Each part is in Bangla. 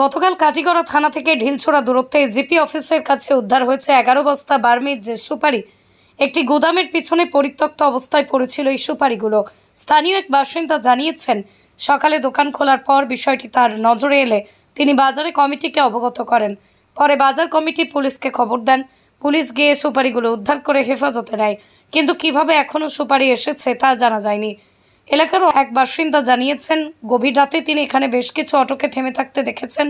গতকাল কাটিগড়া থানা থেকে ঢিলছোড়া দূরত্বে জিপি অফিসের কাছে উদ্ধার হয়েছে এগারো বস্তা বার্মিজ সুপারি। একটি গোদামের পিছনে পরিত্যক্ত অবস্থায় পড়েছিল এই সুপারিগুলো। স্থানীয় এক বাসিন্দা জানিয়েছেন, সকালে দোকান খোলার পর বিষয়টি তার নজরে এলে তিনি বাজারে কমিটিকে অবগত করেন। পরে বাজার কমিটি পুলিশকে খবর দেন। পুলিশ গিয়ে সুপারিগুলো উদ্ধার করে হেফাজতে নেয়। কিন্তু কীভাবে এখনও সুপারি এসেছে তা জানা যায়নি। এলাকার এক বাসিন্দা জানিয়েছেন, গভীর রাতে তিনি এখানে বেশ কিছু অটোকে থেমে থাকতে দেখেছেন।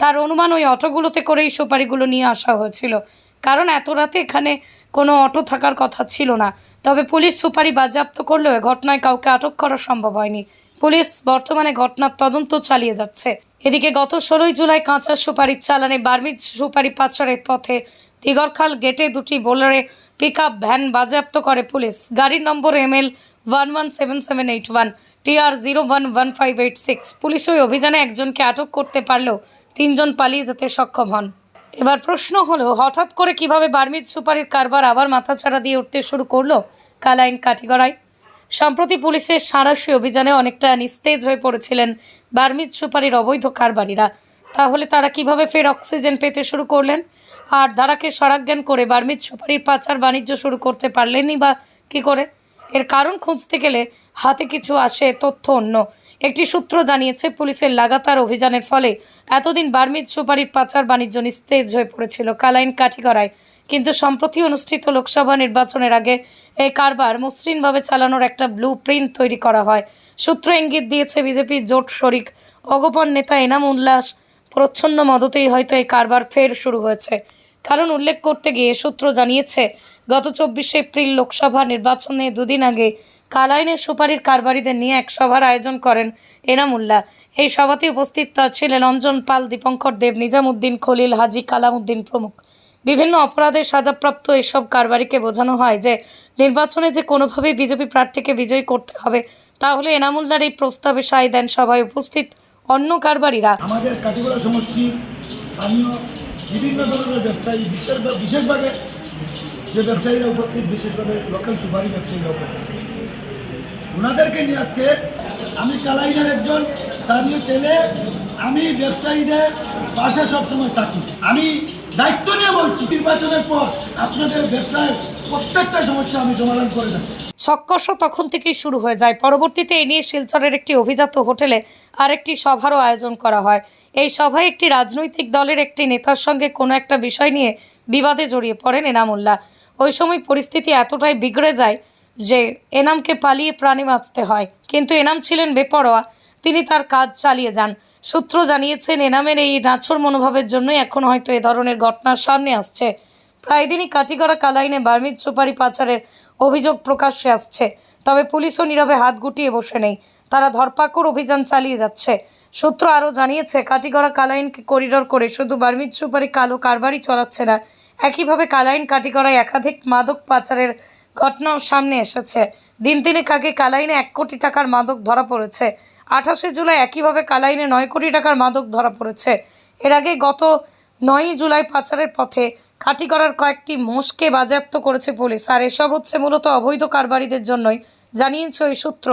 তার অনুমান ওই অটোগুলোতে করেই সুপারিগুলো নিয়ে আসা হয়েছিল। কারণ এত রাতে এখানে কোনো অটো থাকার কথা ছিল না। তবে পুলিশ সুপারি বাজেয়াপ্ত করলেও ঘটনায় কাউকে আটক করা সম্ভব হয়নি। পুলিশ বর্তমানে ঘটনার তদন্ত চালিয়ে যাচ্ছে। এদিকে গত ষোলোই জুলাই কাঁচা সুপারির চালানে বার্মিজ সুপারি পাচারের পথে দিগরখাল গেটে দুটি বোলারে পিক ভ্যান বাজেয়াপ্ত করে পুলিশ। গাড়ির number M L one one seven seven eight one TR zero one one five eight six police ওই অভিযানে একজনকে আটক করতে পারলেও তিনজন পালিয়ে যেতে সক্ষম হন। এবার প্রশ্ন হলো, হঠাৎ করে কীভাবে বার্মিজ সুপারির কারবার আবার মাথাছাড়া দিয়ে উঠতে শুরু করল কালাইন কাঠিগড়ায়? সম্প্রতি পুলিশের সাঁড়াশি অভিযানে অনেকটা নিস্তেজ হয়ে পড়েছিলেন বার্মিজ সুপারির অবৈধ কারবারিরা। তাহলে তারা কীভাবে ফের অক্সিজেন পেতে শুরু করলেন? আর ধারাকে সরাজ্ঞান করে বার্মিজ সুপারির পাচার বাণিজ্য শুরু করতে পারলেনই বা কী করে? এর কারণ খুঁজতে গেলে হাতে কিছু আসে তথ্য অন্য। একটি সূত্র জানিয়েছে, পুলিশের লাগাতার অভিযানের ফলে এতদিন বার্মিজ সুপারির পাচার বাণিজ্য নিস্তেজ হয়ে পড়েছিল কালাইন কাঠিগড়ায়। কিন্তু সম্প্রতি অনুষ্ঠিত লোকসভা নির্বাচনের আগে এই কারবার মসৃণভাবে চালানোর একটা ব্লু প্রিন্ট তৈরি করা হয়। সূত্র ইঙ্গিত দিয়েছে, বিজেপির জোট শরিক অগপন নেতা এনাম উল্লাস প্রচ্ছন্ন মদতেই হয়তো এই কারবার ফের শুরু হয়েছে। কারণ উল্লেখ করতে গিয়ে সূত্র জানিয়েছে গত চব্বিশে এপ্রিল লোকসভা নির্বাচনে দুদিন আগে কালাইনের সুপারির কারবারিদের নিয়ে এক সভার আয়োজন করেন এনামুল্লাহ। এই সভাতে উপস্থিত ছিলেন অঞ্জন পাল, দীপঙ্কর দেব, নিজামুদ্দিন খলিল, হাজি কালামুদ্দিন প্রমুখ। বিভিন্ন অপরাধের সাজাপ্রাপ্ত এসব কারবারিকে বোঝানো হয় যে, নির্বাচনে যে কোনোভাবেই বিজেপি প্রার্থীকে বিজয়ী করতে হবে, তাহলে এনামুল্লার এই প্রস্তাবে সায় দেন সভায় উপস্থিত অন্য কারবারিরা। আমাদের কাটিগড়া সমষ্টির স্থানীয় বিভিন্ন ধরনের ব্যবসায়ী বিশেষ বিশেষভাবে যে ব্যবসায়ীরা উপস্থিত, বিশেষভাবে লোকাল সুপারি ব্যবসায়ীরা উপস্থিত। ওনাদেরকে নিয়ে আজকে আমি কালাইনের একজন স্থানীয় ছেলে, আমি ব্যবসায়ীদের পাশে সবসময় থাকি। আমি দায়িত্ব নিয়ে বলছি, নির্বাচনের পর আপনাদের ব্যবসায় প্রত্যেকটা সমস্যা আমি সমাধান করে দেবো। ছক্কর্ষ তখন থেকেই শুরু হয়ে যায়। পরবর্তীতে এ নিয়ে শিলচরের একটি অভিজাত হোটেলে আরেকটি সভারও আয়োজন করা হয়। এই সভায় একটি রাজনৈতিক দলের একটি নেতার সঙ্গে কোনো একটা বিষয় নিয়ে বিবাদে জড়িয়ে পড়েন এনামুল্লাহ। ওই সময় পরিস্থিতি এতটাই বিগড়ে যায় যে এনামকে পালিয়ে প্রাণে বাঁচতে হয়। কিন্তু এনাম ছিলেন বেপরোয়া। তিনি তার কাজ চালিয়ে যান। সূত্র জানিয়েছেন, এনামের এই নাছর মনোভাবের জন্যই এখন হয়তো এ ধরনের ঘটনার সামনে আসছে। প্রায় দিনই কাটিগড়া কালাইনে বার্মিজ সুপারি পাচারের অভিযোগ প্রকাশ্যে আসছে। তবে পুলিশও নীরবে হাত গুটিয়ে বসে নেই। তারা ধরপাকড় অভিযান চালিয়ে যাচ্ছে। সূত্র আরও জানিয়েছে কাটিগড়া কালাইনকে করিডোর করে শুধু বার্মিজ সুপারি কালো কারবারই চলাচ্ছে না একইভাবে কালাইন কাটিগড়ায় একাধিক মাদক পাচারের ঘটনাও সামনে এসেছে। দিন তিনেক আগে কালাইনে এক কোটি টাকার মাদক ধরা পড়েছে। আঠাশে জুলাই একইভাবে কালাইনে নয় কোটি টাকার মাদক ধরা পড়েছে। এর আগে গত নয়ই জুলাই পাচারের পথে খাটি করার কয়েকটি মোষকে বাজেয়াপ্ত করেছে পুলিশ। আর এসব হচ্ছে মূলত অবৈধ কারবারিদের জন্যই, জানিয়েছে ওই সূত্র।